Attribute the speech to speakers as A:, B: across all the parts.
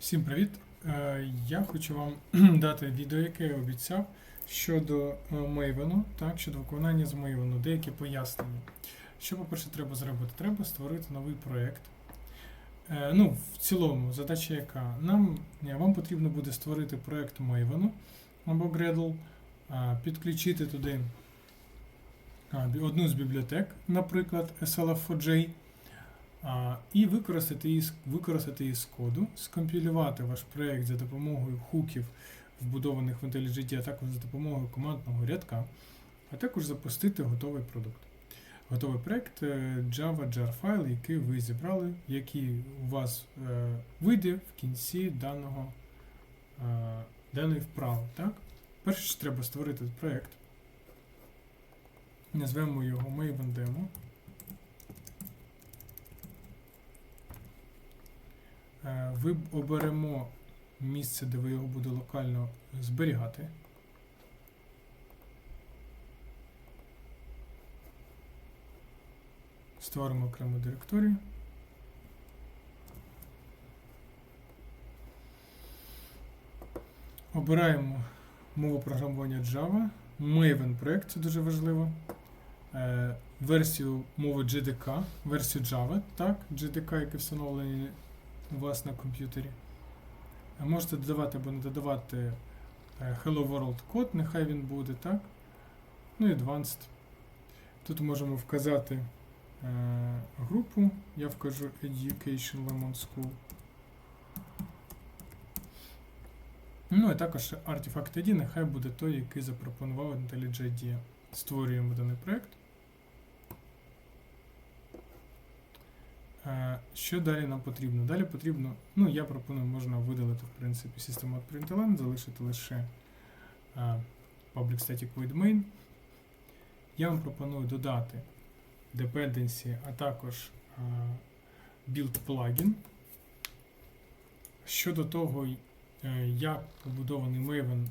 A: Всім привіт! Е, Я хочу вам дати відео, яке я обіцяв щодо Maven, так, щодо виконання з Maven, деякі пояснення. Що, по-перше, треба зробити? Треба створити новий проєкт. Е, Ну, в цілому, задача яка? Нам, вам потрібно буде створити проєкт Maven або Gradle, підключити туди одну з бібліотек, наприклад, SLF4J, а, і використати її, використати її з коду, скомпілювати ваш проєкт за допомогою хуків, вбудованих в IntelliJ, а також за допомогою командного рядка, а також запустити готовий продукт. Готовий проєкт е, Java jar файл, який ви зібрали, який у вас е, вийде в кінці даного, е, даної вправи. Так? Перше, що треба створити проєкт. Назвемо його Maven Demo. Ви оберемо місце, де ви його буде локально зберігати. Створимо окрему директорію. Обираємо мову програмування Java, Maven проект, це дуже важливо. Е, версію мови JDK, версію Java, так, JDK, який встановлений у вас на комп'ютері. Можете додавати або не додавати е, Hello World код, нехай він буде, так. Ну і Advanced. Тут можемо вказати е, групу. Я вкажу Education Lemon School. Ну і також Artifact ID, нехай буде той, який запропонував IntelliJ IDEA. Створюємо даний проєкт. Що далі нам потрібно? Далі потрібно, ну я пропоную, можна видалити в принципі систему println, залишити лише е, public static void main. Я вам пропоную додати dependency, а також е, build plugin. Щодо того, е, як побудований Maven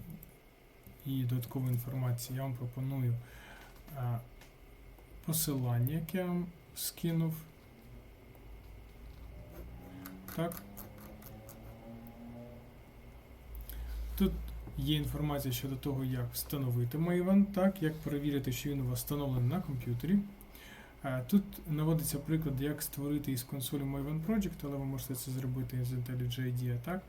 A: і додаткову інформацію, я вам пропоную е, посилання, яке я вам скинув. Так. Тут є інформація щодо того, як встановити Maven, так, як перевірити, що він у вас встановлений на комп'ютері. Е, Тут наводиться приклад, як створити із консолі Maven Project, але ви можете це зробити з IntelliJ. Так.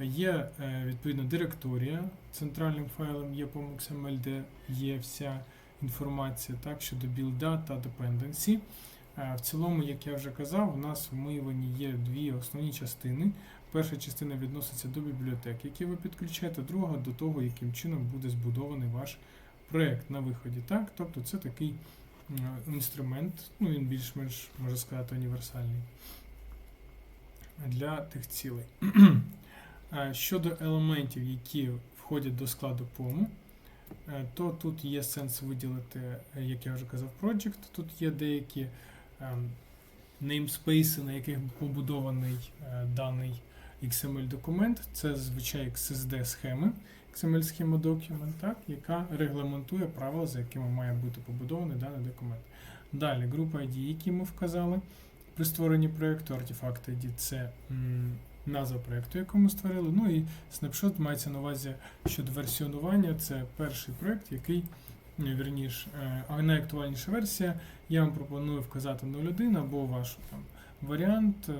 A: Є е, відповідно директорія центральним файлом є XML, де є вся інформація так, щодо білда та dependency. Е, В цілому, як я вже казав, у нас в Maven є дві основні частини. Перша частина відноситься до бібліотек, які ви підключаєте, друга до того, яким чином буде збудований ваш проєкт на виході. Так? Тобто це такий інструмент, ну він більш-менш, можна сказати, універсальний для тих цілей. Е, Щодо елементів, які входять до складу POM, е, то тут є сенс виділити, як я вже казав, project. Тут є деякі namespace, на яких побудований е, даний XML-документ. Це зазвичай XSD схеми, XML схема документ, так, яка регламентує правила, за якими має бути побудований даний документ. Далі, група ID, які ми вказали при створенні проєкту, Artifact ID це м, назва проєкту, яку ми створили. Ну і снапшот мається на увазі щодо версіонування. Це перший проєкт, який, вірніш, е, а найактуальніша версія. Я вам пропоную вказати 01 або ваш там, варіант, е,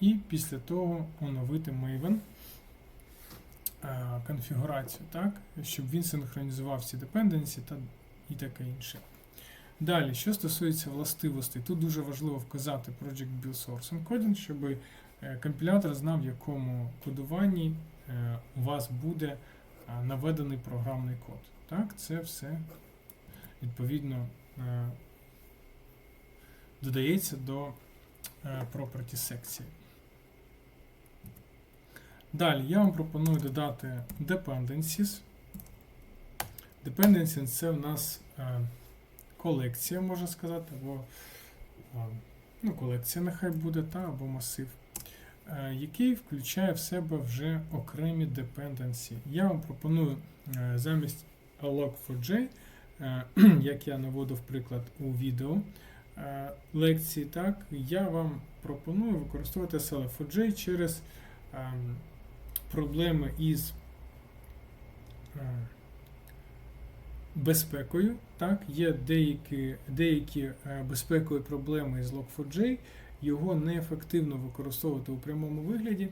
A: і після того оновити Maven е, конфігурацію, так, щоб він синхронізував всі dependency та і таке інше. Далі, що стосується властивостей, тут дуже важливо вказати Project Build Source Encoding, щоб компілятор знав, в якому кодуванні у вас буде наведений програмний код. Так, це все відповідно е, додається до е, property секції. Далі я вам пропоную додати dependencies. Dependencies це в нас е, колекція, можна сказати, або ну, колекція нехай буде, та, або масив, який включає в себе вже окремі dependency. Я вам пропоную замість log4j, е, як я наводив приклад у відео е, лекції, так, я вам пропоную використовувати self4j через ем, проблеми із е, безпекою. Так? Є деякі, деякі безпекові проблеми з Log4j, його неефективно використовувати у прямому вигляді,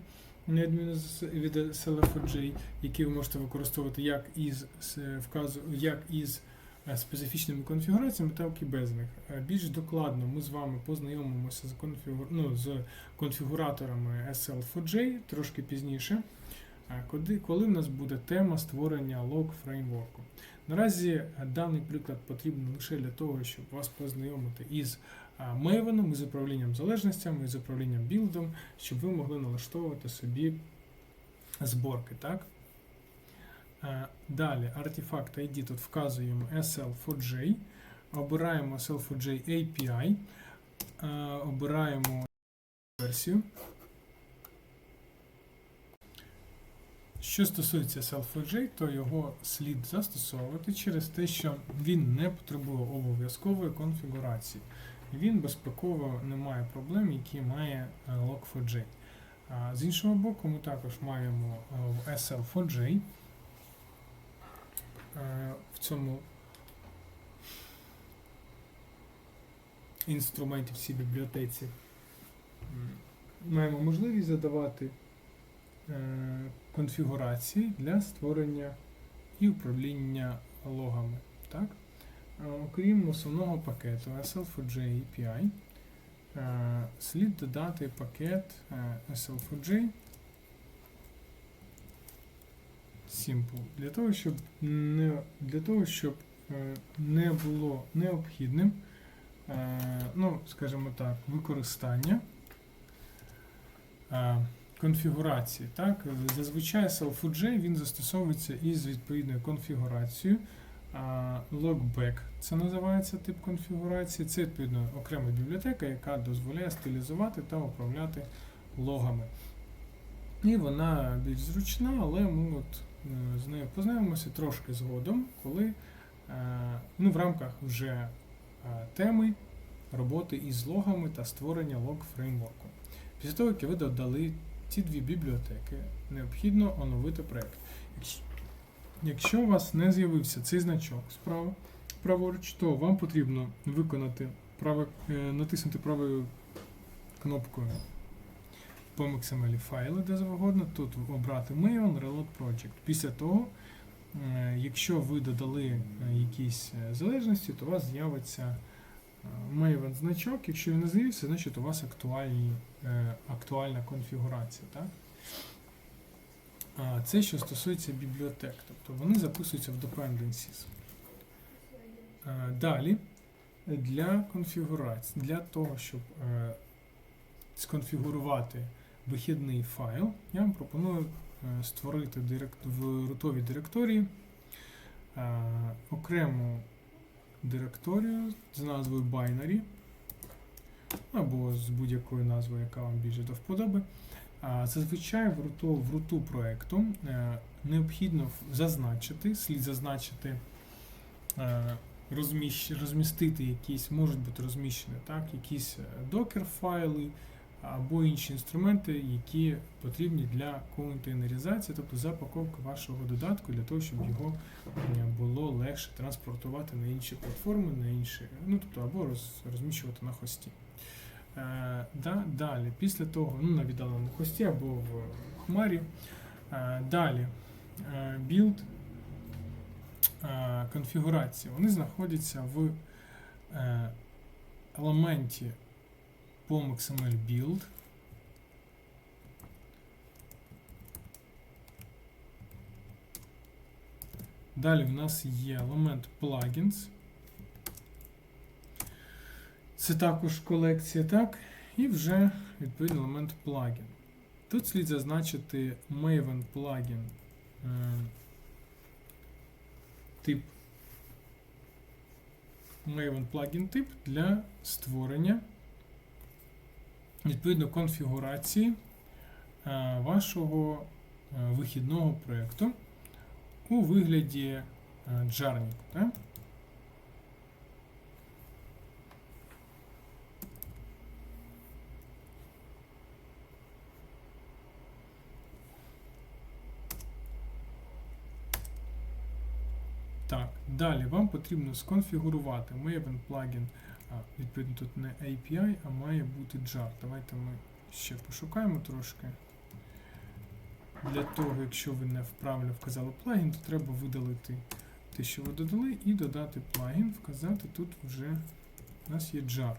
A: на відміну від SLR4j, який ви можете використовувати як із вказу, як із е, специфічними конфігураціями, так і без них. Е, Більш докладно ми з вами познайомимося з, конфігу... ну, з конфігураторами SL4j трошки пізніше, е, коли, в нас буде тема створення лог фреймворку. Наразі даний приклад потрібен лише для того, щоб вас познайомити із Maven, із управлінням залежностями, із управлінням білдом, щоб ви могли налаштовувати собі зборки. Так? Е, Далі артефакт ID тут вказуємо SL4J, обираємо SL4J API, е, обираємо версію. Що стосується Self4J, то його слід застосовувати через те, що він не потребує обов'язкової конфігурації. Він безпеково не має проблем, які має е, Log4j. З іншого боку, ми також маємо е, в SL4J е, в цьому інструменті в цій бібліотеці маємо можливість задавати е, конфігурації для створення і управління логами. Так? Окрім основного пакету SL4J API, е, слід додати пакет е, SL4J Simple для того, щоб не, для того, щоб е, не було необхідним, ну, скажімо так, використання конфігурації. Так? Зазвичай Self4J він застосовується із відповідною конфігурацією. Logback це називається тип конфігурації. Це відповідно окрема бібліотека, яка дозволяє стилізувати та управляти логами. І вона більш зручна, але ми от е, з нею познайомимося трошки згодом, коли е, ну, в рамках вже е, теми роботи із логами та створення лог фреймворку. Після того, як ви додали ці дві бібліотеки, необхідно оновити проєкт. Якщо- у вас не з'явився цей значок справа праворуч, то вам потрібно виконати право, е, натиснути правою кнопкою по XML файли, де завгодно, тут обрати Maven Reload Project. Після того, е, якщо ви додали е, якісь залежності, то у вас з'явиться Maven значок. Якщо він не з'явився, значить у вас актуальні, актуальна конфігурація. Так? Це що стосується бібліотек, тобто вони записуються в dependencies. Е, Далі для конфігурації, для того, щоб е, сконфігурувати вихідний файл, я вам пропоную е, створити в рутовій директорії окрему директорію з назвою binary або з будь-якою назвою, яка вам більше до вподоби. Зазвичай в руту, в руту проєкту е, необхідно зазначити, слід зазначити, е, розміщ, розмістити якісь, можуть бути розміщені так, якісь докер файли або інші інструменти, які потрібні для контейнеризації, тобто запаковки вашого додатку для того, щоб його е, було легше транспортувати на інші платформи, на інші, ну тобто або роз, розміщувати на хості. Е, да, далі, після того, ну, на віддаленому хості або в хмарі. Е, далі, білд е, конфігурації. Вони знаходяться в елементі POM XML build. Далі в нас є елемент plugins. Це також колекція, так? І вже відповідний елемент плагін. Тут слід зазначити Maven плагін е, тип Maven плагін тип для створення відповідно конфігурації е, вашого е, вихідного проєкту у вигляді Jarnik. Так? Так, далі вам потрібно сконфігурувати Maven плагін. Відповідно, тут не API, а має бути jar. Давайте ми ще пошукаємо трошки. Для того, якщо ви не вправно вказали плагін, то треба видалити те, що ви додали, і додати плагін, вказати тут вже у нас є jar.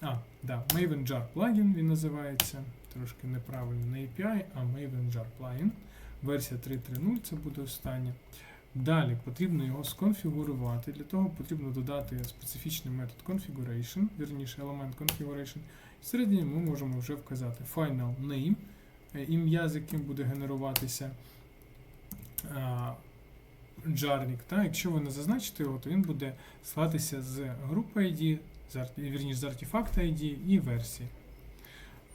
A: А, да, Maven Jar плагін він називається. Трошки неправильно не API, а Maven Jar плагін. Версія 3.3.0 це буде остання. Далі потрібно його сконфігурувати. Для того потрібно додати специфічний метод configuration, вірніше елемент configuration. Всередині ми можемо вже вказати final name, е, ім'я, з яким буде генеруватися а, джарник. Та? Якщо ви не зазначите його, то він буде складатися з групи ID, з, вірніше, з артефакта ID і версії.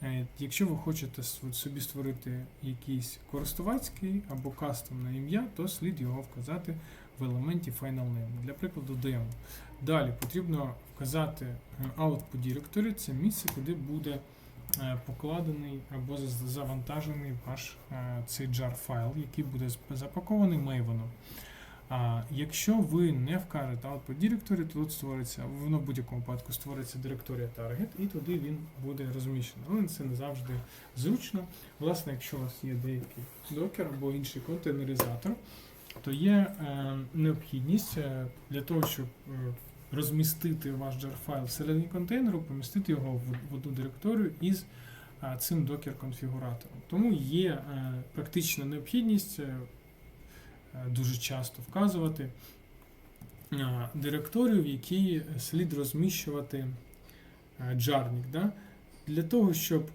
A: Е, Якщо ви хочете собі створити якийсь користувацький або кастомне ім'я, то слід його вказати в елементі Final Name. Для прикладу demo. Далі потрібно вказати е, Output Directory, це місце, куди буде е, покладений або завантажений ваш цей jar файл, який буде запакований Maven. А якщо ви не вкажете Output Directory, то тут створиться, воно в будь-якому випадку створиться директорія Target, і туди він буде розміщений. Але це не завжди зручно. Власне, якщо у вас є деякий докер або інший контейнеризатор, то є е, необхідність е, для того, щоб е, розмістити ваш jar файл всередині контейнеру, помістити його в, в одну директорію із е, цим докер-конфігуратором. Тому є е, практична необхідність. Е, Дуже часто вказувати е, директорію, в якій слід розміщувати е, джарник. Да? Для того, щоб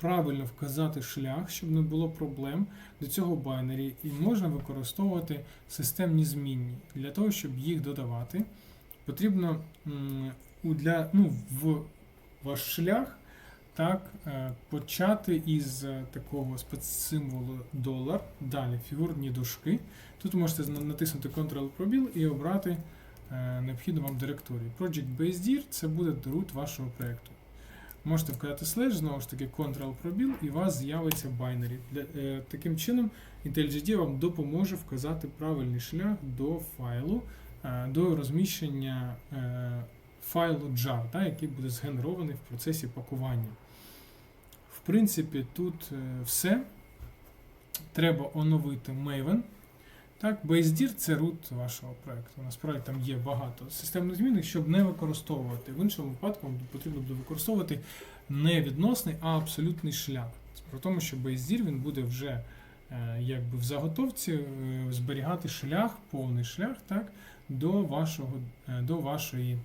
A: правильно вказати шлях, щоб не було проблем до цього байнері, і можна використовувати системні змінні. Для того, щоб їх додавати, потрібно для, ну, в ваш шлях так, е, почати із е, такого спецсимволу долар, далі фігурні дужки. Тут можете натиснути Ctrl пробіл і обрати е, необхідну вам директорію. Project Based це буде root вашого проєкту. Можете вказати слеш, знову ж таки Ctrl пробіл, і у вас з'явиться байнері. Таким чином, IntelliGD вам допоможе вказати правильний шлях до файлу, до розміщення файлу jar, який буде згенерований в процесі пакування. В принципі, тут е, все. Треба оновити Maven. Так, BaseDir це root вашого проєкту. Насправді там є багато системних змін, щоб не використовувати. В іншому випадку вам потрібно буде використовувати не відносний, а абсолютний шлях. При тому, що BaseDir він буде вже е, якби в заготовці е, зберігати шлях, повний шлях так, до, вашого, до вашої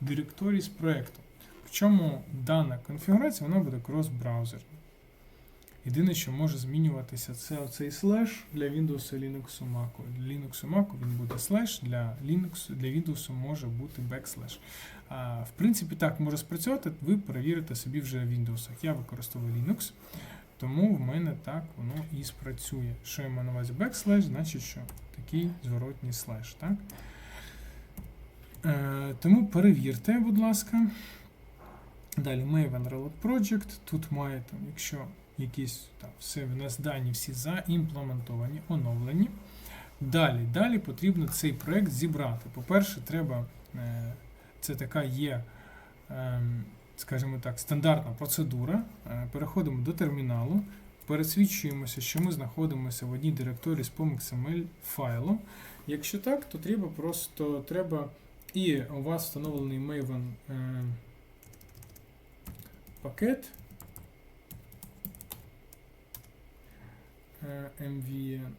A: директорії з проєкту. Причому дана конфігурація вона буде крос-браузерна. Єдине, що може змінюватися, це оцей слеш для Windows і Linux Mac. Для Linux Mac він буде слеш, для Linux, для Windows може бути. А, в принципі, так може спрацювати, ви перевірите собі вже в Windows. Я використовую Linux, тому в мене так воно і спрацює. Що я маю на увазі backslash, значить, що такий зворотній слеш. Так? Е, тому перевірте, будь ласка. Далі Maven Reload Project. Тут має, там, якщо якісь там, все в нас дані всі заімплементовані, оновлені. Далі, далі потрібно цей проект зібрати. По-перше, треба, е, це така є, ем, скажімо так, стандартна процедура. Е, Переходимо до терміналу, пересвідчуємося, що ми знаходимося в одній директорії з POM.XML файлом. Якщо так, то треба просто треба і у вас встановлений Maven е, пакет е, MVN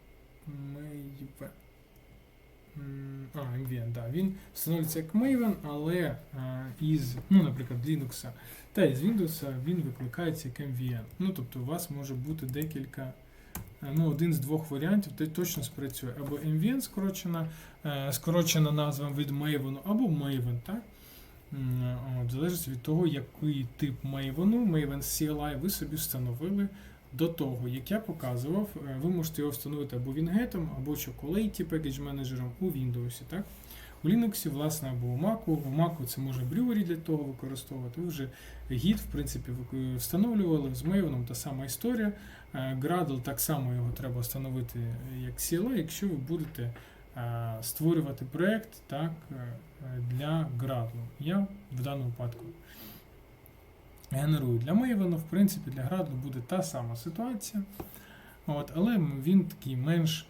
A: Maven. А, MVN, да. Він встановлюється як Maven, але е, із, ну, наприклад, Linux та із Windows він викликається як MVN. Ну, тобто у вас може бути декілька, е, ну, один з двох варіантів, де точно спрацює. Або MVN скорочена, скорочена назва від Maven, або Maven, так? От, залежить від того, який тип Maven, Maven CLI ви собі встановили до того, як я показував, е, ви можете його встановити або Winget, або Chocolate Package менеджером у Windows. Так? у Linux, власне, або у Mac. У Mac це може Brewery для того використовувати. Ви вже Git, в принципі, встановлювали з Maven, та сама історія. Е, Gradle так само його треба встановити як CLI, якщо ви будете е, створювати проєкт е, для Gradle. Я в даному випадку генерую для Maven, в принципі, для Gradle буде та сама ситуація. От, але він такий менш,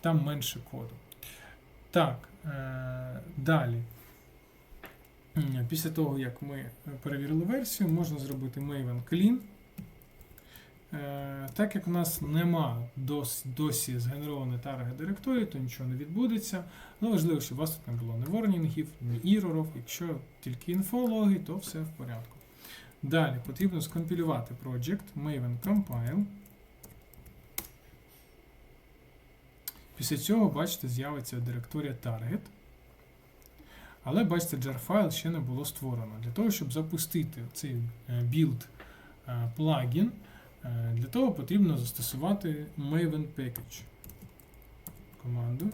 A: там менше коду. Так, е, далі. Після того, як ми перевірили версію, можна зробити Maven Clean. Е, Так як у нас нема дос, досі згенерованої тарget директорії, то нічого не відбудеться. Але важливо, щоб у вас тут не було ні ворнінгів, ні ірорів. Якщо тільки інфологи, то все в порядку. Далі потрібно скомпілювати project Maven Compile. Після цього, бачите, з'явиться директорія Target. Але бачите, jar файл ще не було створено. Для того, щоб запустити цей е, build е, плагін, для того потрібно застосувати Maven Package команду.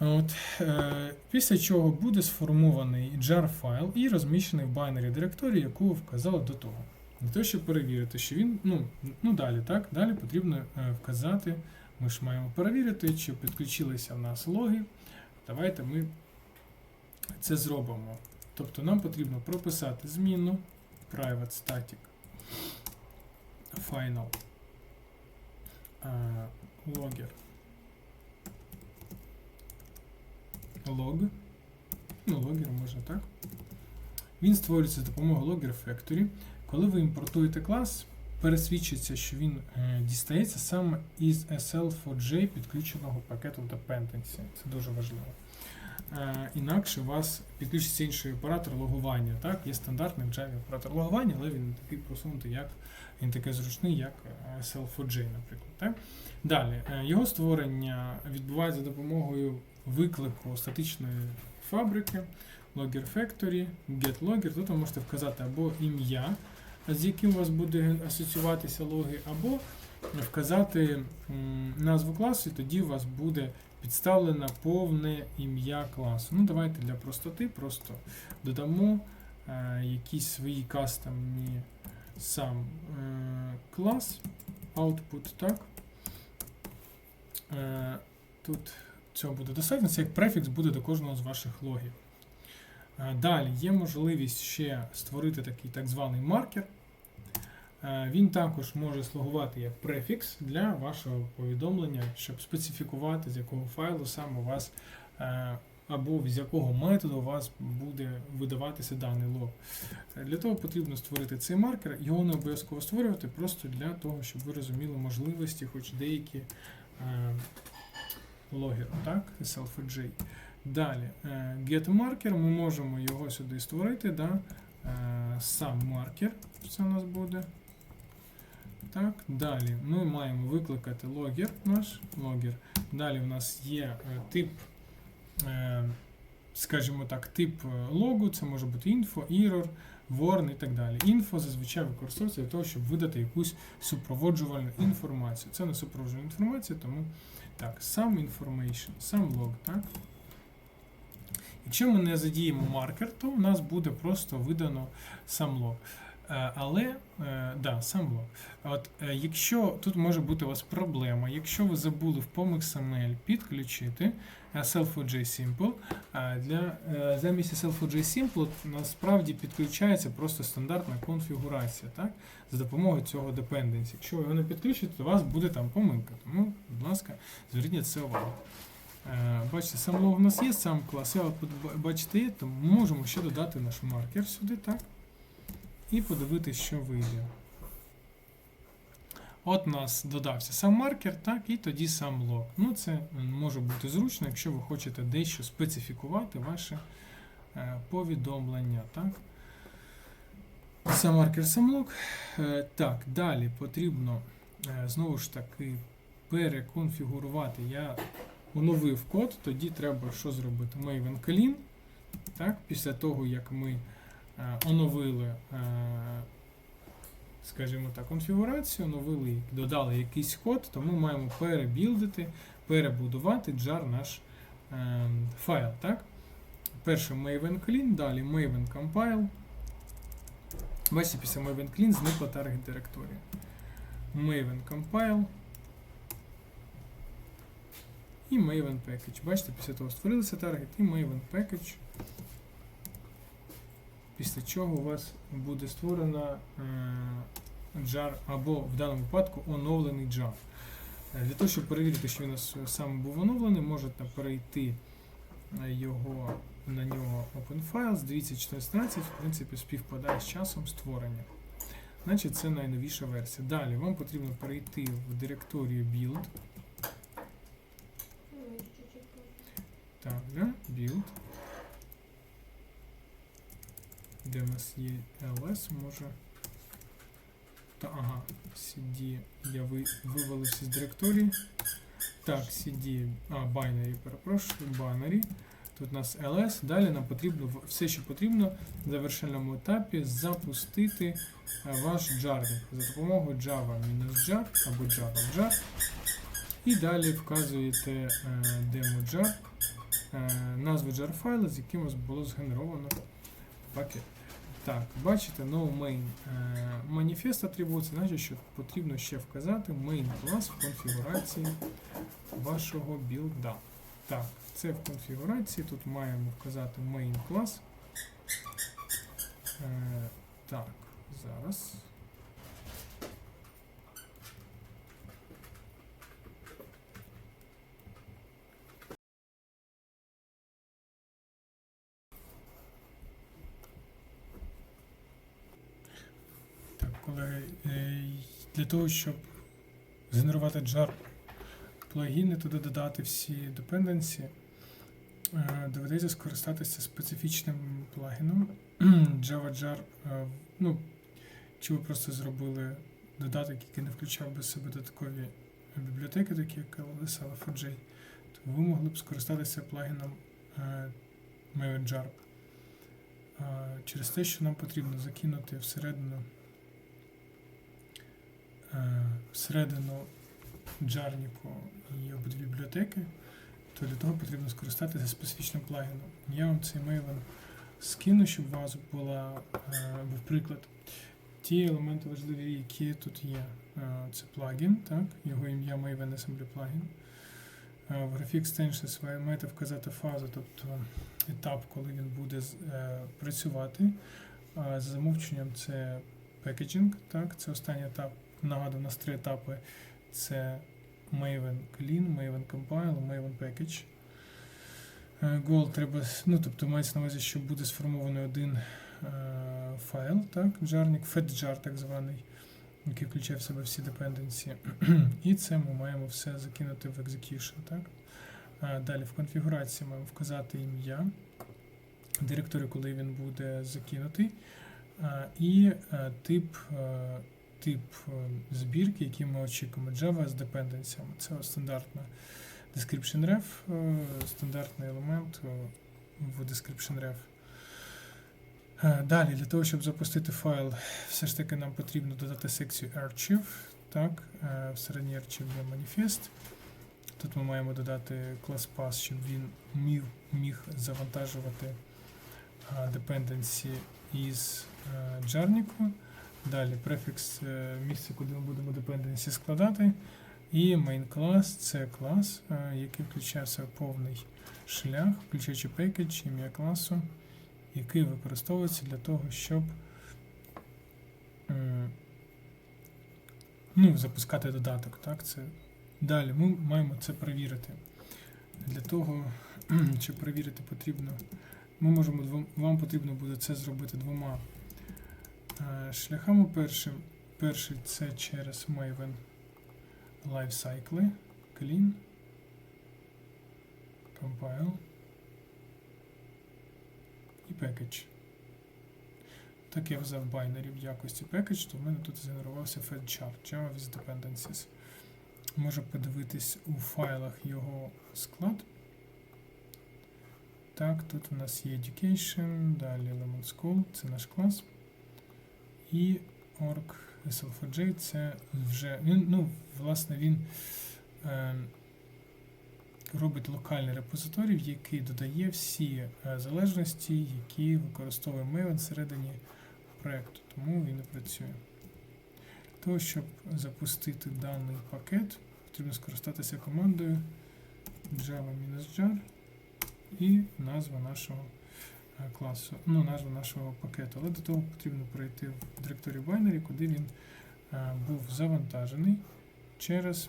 A: От, е, після чого буде сформований jar файл і розміщений в binary директорії, яку вказали до того. Для того, щоб перевірити, що він. Ну, ну далі, так, далі потрібно е, вказати, ми ж маємо перевірити, чи підключилися в нас логи. Давайте ми це зробимо. Тобто нам потрібно прописати зміну private static final е, logger log. Ну, логер можна так. Він створюється за допомогою Logger Factory. Коли ви імпортуєте клас, пересвідчиться, що він е, дістається саме із SL4J підключеного пакету Dependency. Це дуже важливо. Е, інакше у вас підключиться інший оператор логування. Так? Є стандартний в Java оператор логування, але він не такий просунутий, як він такий зручний, як е, SL4J, наприклад. Так? Далі, е, його створення відбувається за допомогою виклику статичної фабрики, Logger Factory, GetLogger. Тут ви можете вказати або ім'я, з яким у вас буде асоціюватися логи, або вказати назву класу, і тоді у вас буде підставлене повне ім'я класу. Ну, давайте для простоти просто додамо е, якісь свої кастомні сам е, клас, output, так. Е, тут цього буде достатньо, це як префікс буде до кожного з ваших логів. Далі є можливість ще створити такий так званий маркер. Е, Він також може слугувати як префікс для вашого повідомлення, щоб специфікувати, з якого файлу саме у вас е, або з якого методу у вас буде видаватися даний лог. Е, Для того потрібно створити цей маркер. Його не обов'язково створювати, просто для того, щоб ви розуміли можливості, хоч деякі логеру, так, SL4J. Далі, getMarker, ми можемо його сюди створити, да? сам маркер, це у нас буде. Так, далі ми маємо викликати логер наш логер. Далі в нас є е, тип, е, скажімо так, тип е, логу, це може бути info, error, warn і так далі. Інфо зазвичай використовується для того, щоб видати якусь супроводжувальну інформацію. Це не супроводжувальна інформація, тому так, сам information, сам лог, так? Якщо ми не задіємо маркер, то у нас буде просто видано сам лог. Е, Але, е, да, сам лог. От, е, якщо тут може бути у вас проблема, якщо ви забули в POM XML підключити Self4J Simple, для, замість Self4J Simple насправді підключається просто стандартна конфігурація так, за допомогою цього dependency. Якщо його не підключите, то у вас буде там помилка. Тому, будь ласка, зверніть це увагу. Бачите, сам лог у нас є, сам клас, output ба- бачите то ми можемо ще додати наш маркер сюди, так? І подивитися, що вийде. От у нас додався сам маркер, так, і тоді сам лог. Ну, це може бути зручно, якщо ви хочете дещо специфікувати ваше е, повідомлення. Так? Сам маркер, сам лог. Е, так, далі потрібно е, знову ж таки переконфігурувати. Я оновив код, тоді треба що зробити? Maven clean. Так, після того, як ми е, оновили, е, скажімо так, конфігурацію, оновили, додали якийсь код, то ми маємо перебілдити, перебудувати jar наш ем, файл, так? Перше Maven Clean, далі Maven Compile. Бачите, після Maven Clean зникла таргет директорія. Maven Compile. І Maven Package. Бачите, після того створилися таргет і Maven Package. Після чого у вас буде створена е, jar, або в даному випадку оновлений jar. Е, Для того, щоб перевірити, що він у саме був оновлений, можете перейти е, його на нього Open Files. Дивіться, 14.13, в принципі, співпадає з часом створення. Значить, це найновіша версія. Далі вам потрібно перейти в директорію Build. Так, да? Build. Де в нас є ls, може. Та, ага, CD. Я ви, вивалився з директорії. Так, CD. А, binary, перепрошую, binary. Тут у нас ls. Далі нам потрібно все, що потрібно в завершальному етапі запустити е, ваш jarник за допомогою java-jar або java-jar. І далі вказуєте е, demo-jar, е, назву jar файлу, з яким у вас було згенеровано пакет. Так, бачите, no main маніфест атрибуції, значить, що потрібно ще вказати main клас в конфігурації вашого білда. Так, це в конфігурації. Тут маємо вказати main клас. Е, так, зараз. Так, колеги, е, для того, щоб згенерувати jar плагіни, туди додати всі dependency, е, доведеться скористатися специфічним плагіном JavaJar. е, Ну, чи ви просто зробили додаток, який не включав би себе додаткові бібліотеки, такі як LS, Alpha-J, то ви могли б скористатися плагіном MavenJar. Е, Через те, що нам потрібно закинути всередину всередину джарніку і обидві бібліотеки, то для того потрібно скористатися специфічним плагіном. Я вам цей Maven скину, щоб у вас була, е, був приклад. Ті елементи важливі, які тут є. Е, Це плагін, так? його ім'я Maven Assembly. Е, В графі Extensions ви маєте вказати фазу, тобто етап, коли він буде е, працювати. За замовченням це packaging, так? це останній етап. Нагадую, у нас три етапи: це Maven Clean, Maven Compile, Maven Package. Е, Goal треба, ну, тобто мається на увазі, що буде сформований один е, файл, так, джарник, fetjar так званий, який включає в себе всі dependency. І це ми маємо все закинути в execution. Так? Е, Далі в конфігурації маємо вказати ім'я директорію, коли він буде закинутий, е, і тип, тип е, збірки, який ми очікуємо. Java з депенденціями. Це стандартна description ref, е, стандартний елемент е, в description ref. Далі, для того, щоб запустити файл, все ж таки нам потрібно додати секцію archive. Так, е, всередині archive є маніфест. Тут ми маємо додати клас pass, щоб він міг, міг завантажувати dependency із джарніку. Далі префікс е, місце, куди ми будемо dependency складати. І main клас це клас, який включає в повний шлях, включаючи package, ім'я класу, який використовується для того, щоб ну, запускати додаток. Так? Це, далі ми маємо це перевірити. Для того, щоб перевірити, потрібно, ми можемо вам потрібно буде це зробити двома шляхами. Першим, перший це через Maven Lifecycle, Clean, Compile і Package. Так я взяв binary в якості package, то в мене тут згенерувався FedChart, Java with Dependencies. Можу подивитись у файлах його склад. Так, тут у нас є Education, далі Element School, це наш клас. І org SLFJ це вже. Ну, власне, він е, робить локальний репозиторій, який додає всі е, залежності, які використовує Maven всередині проекту, тому він не працює. Для того, щоб запустити даний пакет, потрібно скористатися командою java-jar і назва нашого класу, ну, назва нашого пакету. Але до того потрібно пройти в директорію binary, куди він е, був завантажений через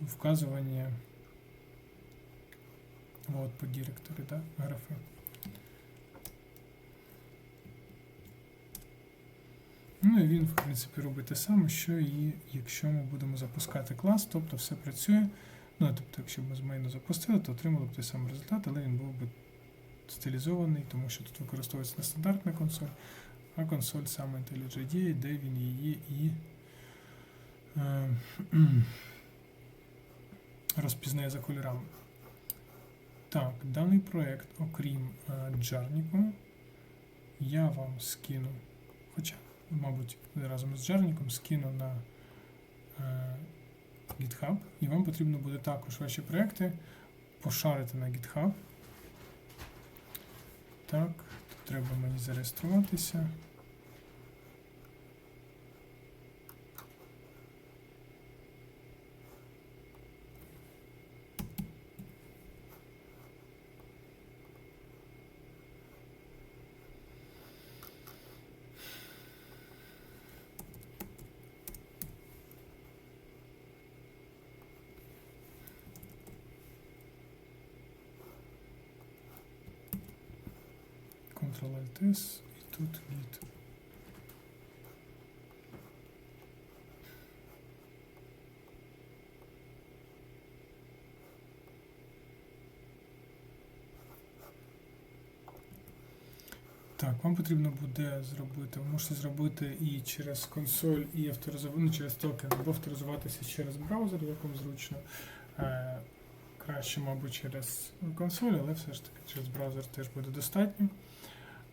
A: вказування от, по директорі да, графи. Ну і він, в принципі, робить те саме, що і якщо ми будемо запускати клас, тобто все працює. Ну, тобто, якщо б ми з мейну запустили, то отримали б той самий результат, але він був би стилізований, тому що тут використовується не стандартна консоль, а консоль саме IntelliJ де він її і е, розпізнає за кольорами. Так, даний проект, окрім е, Джарніку, я вам скину, хоча, мабуть, разом з Джарніком скину на е, GitHub, і вам потрібно буде також ваші проекти пошарити на GitHub. Так, тут треба мені зареєструватися. Ctrl-Alt-S і тут Git. Так, вам потрібно буде зробити, ви можете зробити і через консоль, і авторизувати, ну, через токен, або авторизуватися через браузер, як вам зручно. Е, краще, мабуть, через консоль, але все ж таки через браузер теж буде достатньо.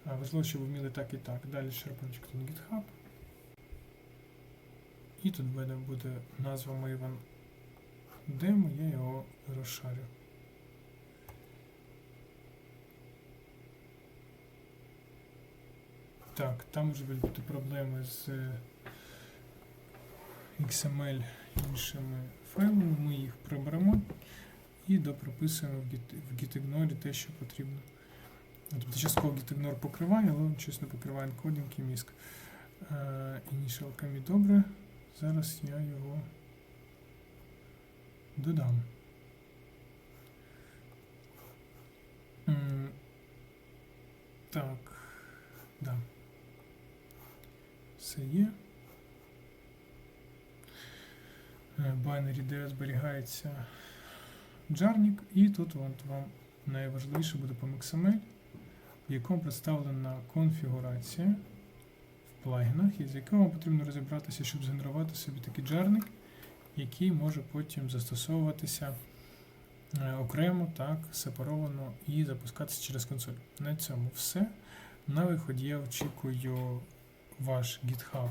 A: Важливо, щоб ви вміли так і так. Далі тут GitHub. І тут в мене буде назва Maven Demo, я його розшарю. Так, там може бути проблеми з е, XML іншими файлами, ми їх приберемо і допрописуємо в gitignore те, що потрібно. Тобто частково gitignore покриває, але він щось не покриває encoding і міск. Е, Initial commit добре. Зараз я його додам. Так, да. Все є. Е, Binary, де зберігається джарник, і тут вам найважливіше буде по XML, в якому представлена конфігурація в плагінах, і з якого потрібно розібратися, щоб згенерувати собі такий джарник, який може потім застосовуватися е, окремо, так, сепаровано і запускатися через консоль. На цьому все. На виході я очікую ваш GitHub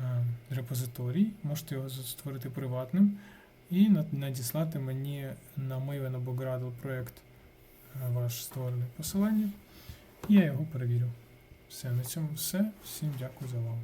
A: е, репозиторій, можете його створити приватним і надіслати мені на Maven або Gradle проект е, ваш створене посилання. Я його перевірю. Все, на цьому все. Всім дякую за увагу.